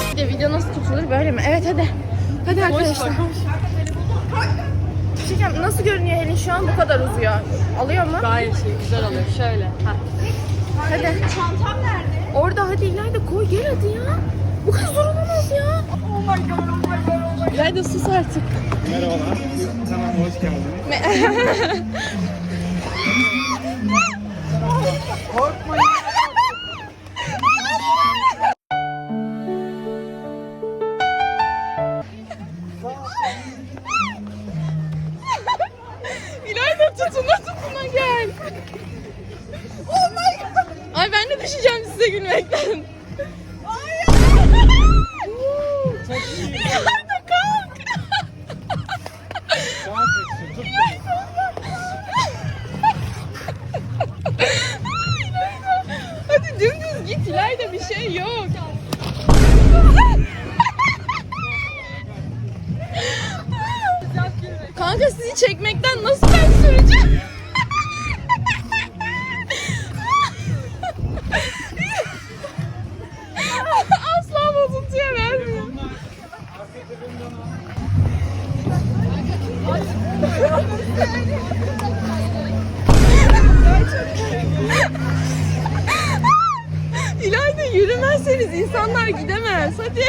Bekle video nasıl tutulur böyle mi? Evet hadi. Hadi arkadaşlar. Şekem nasıl görünüyor Helin şu an bu kadar uzuyor. Alıyor mu? Gayet şey güzel oluyor. Şöyle. Heh. Hadi. Çantam nerede? Orada hadi İlayda koy gel hadi ya. Bu kadar zor olamaz ya. Oh my god, oh my god, oh my god. İlayda sus artık. Merhabalar. Kanalıma hoş geldiniz. İlayda Ay ben de düşeceğim size gülmekten. Ay. Kalk. Sağa çeksin. Tut beni. Hadi dümdüz git İlayda bir şey yok. Kanka sizi çekmekten nasıl ben süreceğim? Yürümezseniz insanlar gidemez. Hadi.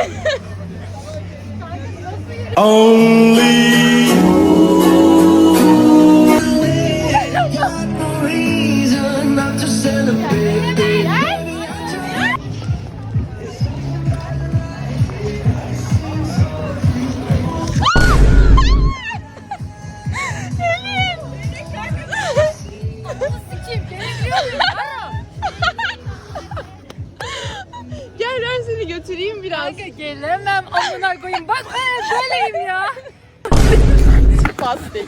reason not to celebrate. Götüreyim biraz. Gelemem amına koyayım. Bak ben böyleyim ya. Pas değil.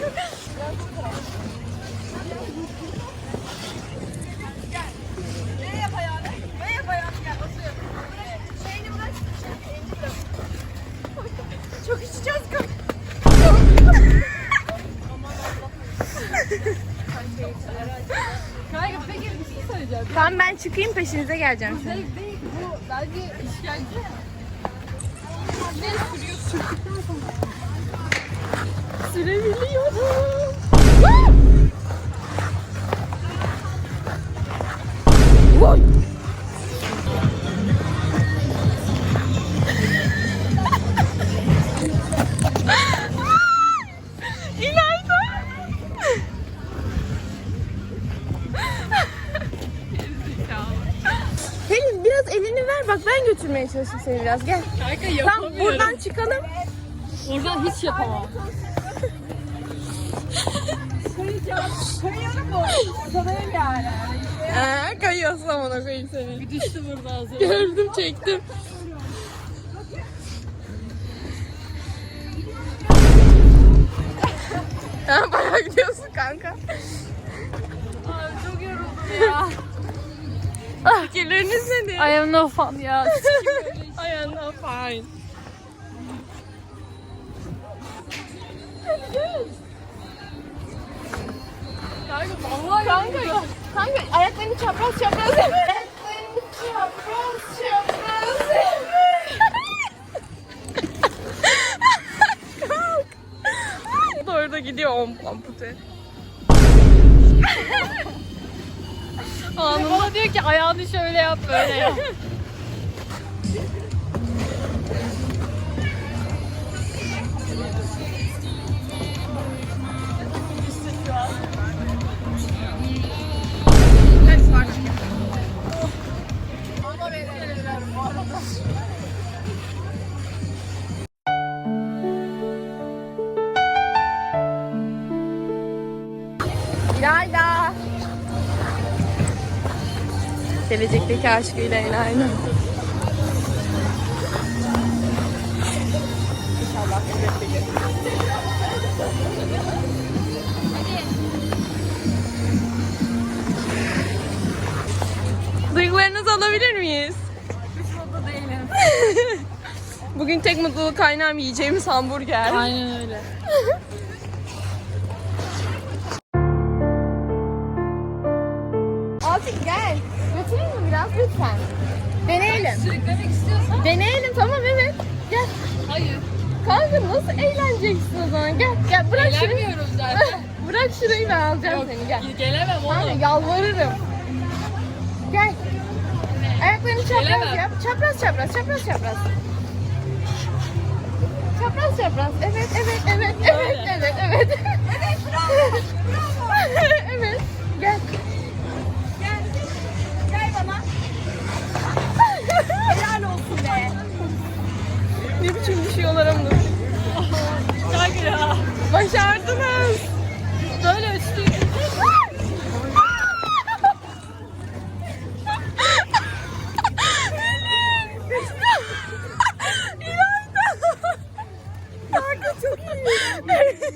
Çok içeceğiz kanka. Kanka peki bir şey söyleyeceğim. Tamam ben çıkayım peşinize geleceğim şimdi. Bence işkence. Sürebiliyorum. Çalışayım seni biraz gel. Kanka yapamıyorum. buradan çıkalım. Oradan hiç yapamam. Ee, kayıyorsun amına koyayım seni. Bir düştü burada az önce. Gördüm çektim. Ha, bayağı gidiyorsun kanka. Abi çok yoruldum ya. Fikirleriniz nedir? I am no fun ya. I am not fine. Kanka vallahi Kanka, kanka ayaklarını çapraz çapraz yap. Ayaklarını çapraz çapraz Kalk. Doğru da gidiyor om ampute. Bana diyor ki ayağını şöyle yap böyle yap. Gelecekteki aşkıyla aynı. İnşallah. Duygularınızı alabilir miyiz? Hiç mutlu değilim. Bugün tek mutluluk kaynağım yiyeceğimiz hamburger. Aynen öyle. Sürüklemek istiyorsan Deneyelim tamam evet. Kanka nasıl eğleneceksin o zaman? Gel gel bırak şurayı. Eğlenmiyorum zaten. bırak şurayı ben alacağım seni gel. Gelemem Kanka oğlum. yalvarırım. Gel. Ayaklarını çapraz Gelemem. yap. Çapraz çapraz çapraz çapraz. Çapraz çapraz. Evet evet evet evet evet evet. Evet bravo. Bravo.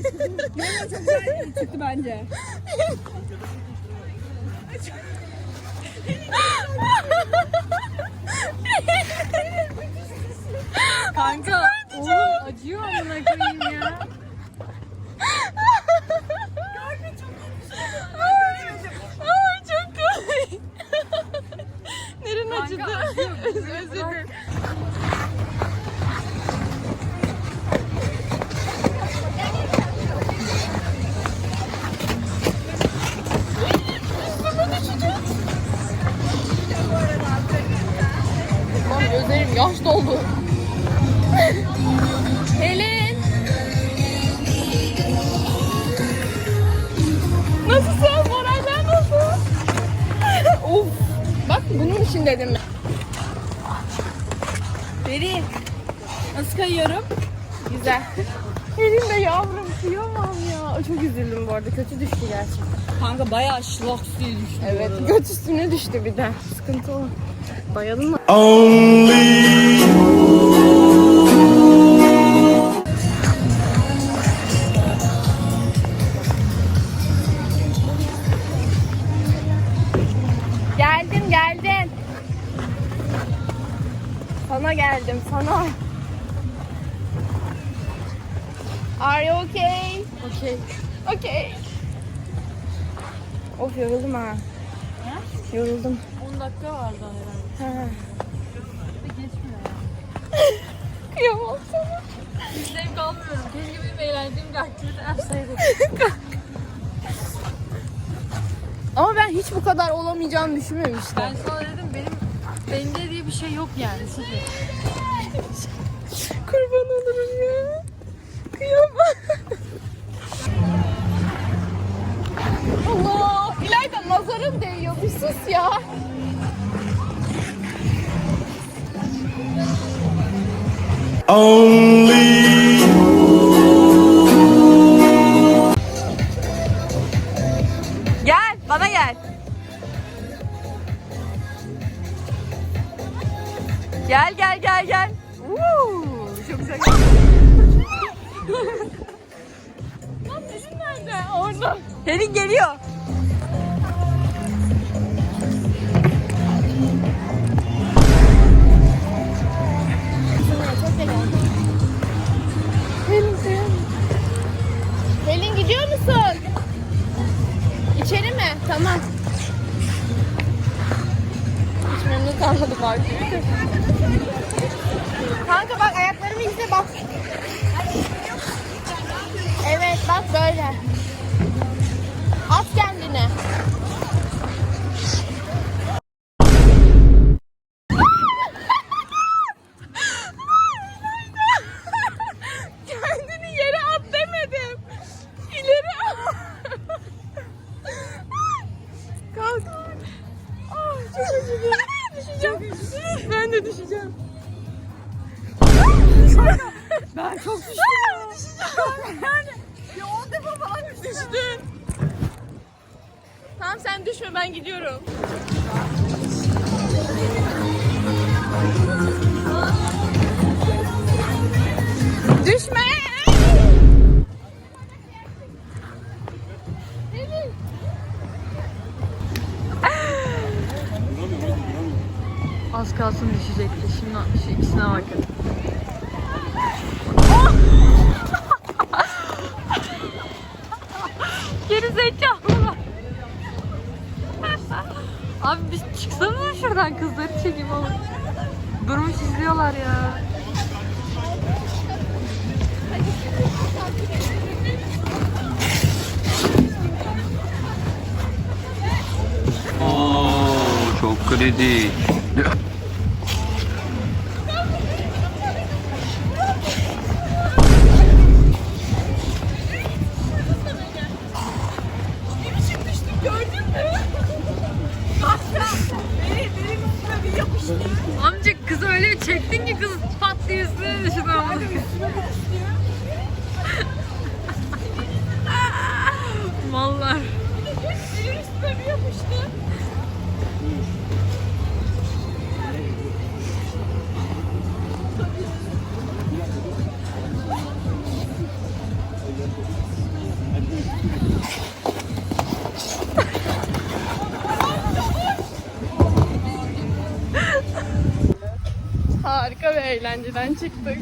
İyi. Çıktı bence. Kanka oğlum acıyor amına koyayım ya. Dedim. Beri. Nasıl kayıyorum? Güzel. Helin de yavrum kıyamam ya. Çok üzüldüm bu arada. Kötü düştü gerçekten. Kanka bayağı şlaks diye düştü. Evet. Göt üstüne düştü bir de. Sıkıntı o. Bayalım mı? Geldim Okey. Of yoruldum ha. Yoruldum. 10 dakika vardı herhalde. Ha. Geçmiyor ya. Kıyamam sana. Hiç zevk almıyorum. Keşke benim eğlendiğim bir aktivite yapsaydık. Ama ben hiç bu kadar olamayacağını düşünmemiştim. Ben sana dedim benim bende diye bir şey yok yani. Sıfır. Kurban olurum ya. Kıyamam. Allah! İlayda nazarım değiyor. Bir sus ya. Gel, bana gel. Gel gel gel gel. Uuu, çok güzel. Pelin geliyor. Düşeceğim. Yani ya 10 defa falan düştün. Tamam sen düşme ben gidiyorum. Düşme. Az kalsın düşecekti. Şimdi şu ikisine bakın. Geri şuradan kızları çekeyim oğlum. Durmuş izliyorlar ya. Oo, çok kritik. Çektin ki kız pat diye üstüne düştü ama. Mallar. Harika bir eğlenceden çıktık.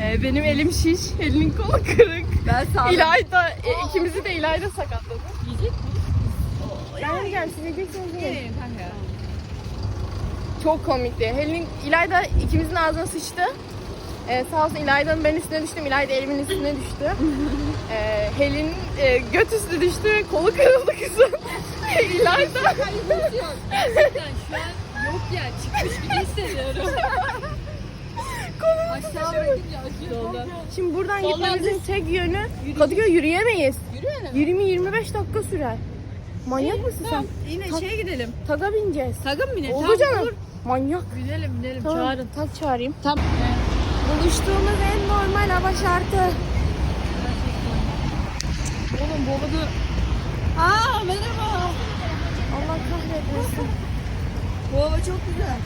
Ee, benim elim şiş, elinin kolu kırık. Ben sağ İlayda, e, ikimizi de İlayda sakatladı. Yiyecek miyiz? Ben yiyeceğim, siz yiyeceksiniz yiyin. Çok komikti. Helin, İlayda ikimizin ağzına sıçtı. Ee, sağ olsun İlayda'nın ben üstüne düştüm, İlayda elimin üstüne düştü. Ee, Helin e, göt üstü düştü, kolu kırıldı kızın. İlayda... Gerçekten şu an yok ya çıkmış gibi hissediyorum. Aşağı acıyor. Şimdi buradan gitmemizin tek yönü Kadıköy yürüyemeyiz. Yürüyelim. 20-25 dakika sürer. Manyak mısın sen? Yine şeye gidelim. Taga bineceğiz. Saga mı binelim? Oldu canım. Manyak. Binelim binelim Tamam. çağırın. Tak çağırayım. Tamam. Buluştuğumuz en normal hava şartı. Oğlum babadı. Aa merhaba. Allah kahretmesin. Bu hava çok güzel.